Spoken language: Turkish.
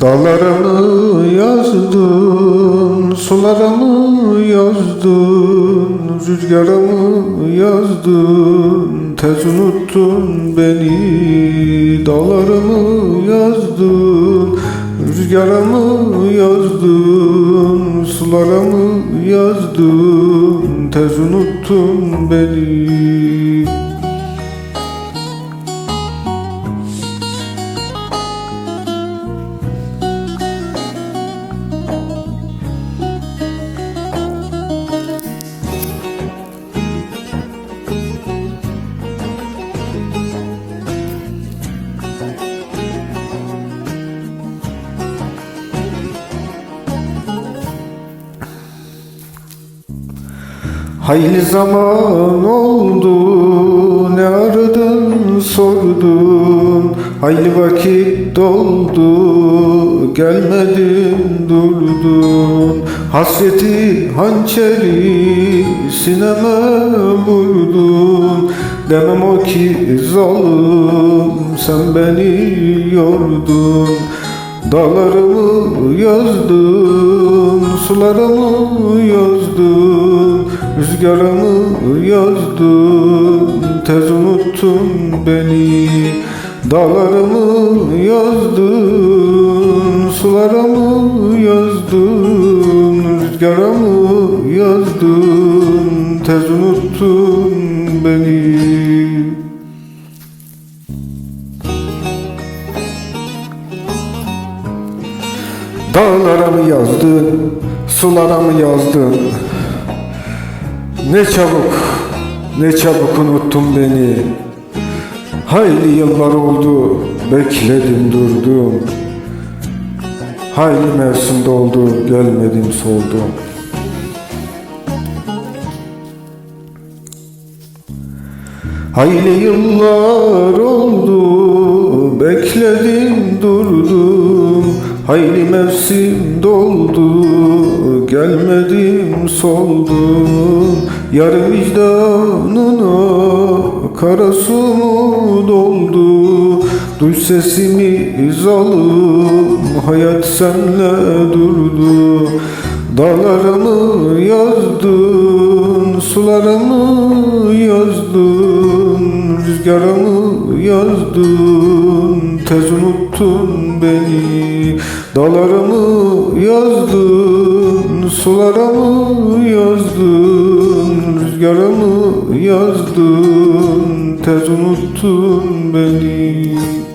Dağlarımı yazdın, sularımı yazdın, rüzgarımı yazdın, tez unuttun beni. Dağlarımı yazdın, rüzgarımı yazdın, sularımı yazdın, tez unuttun beni. Hayli zaman oldu ne aradın sordun. Hayli vakit doldu gelmedin durdun. Hasreti hançeri sineme vurdun. Demem o ki zalim sen beni yordun. Dağlarımı yazdın, sularımı yazdın Rüzgarımı yazdın, tez unuttun beni Dağlarımı yazdın, sularımı yazdın Rüzgarımı yazdın, tez unuttun beni Dağlara mı yazdın, sulara mı yazdın? Ne çabuk, ne çabuk unuttun beni. Hayli yıllar oldu, bekledim durdum. Hayli mevsim doldu, gelmedim soldum. Hayli yıllar oldu, bekledim durdum. Hayli mevsim doldu, gelmedim soldum. Yarın vicdanına kara su mu doldu? Duy sesimi zalim, hayat senle durdu. Dağlarımı yazdın, sularımı yazdın, rüzgarımı yazdın, tez unuttun beni. Dağlarımı yazdın, sularımı yazdın, rüzgarımı yazdın, tez unuttun beni.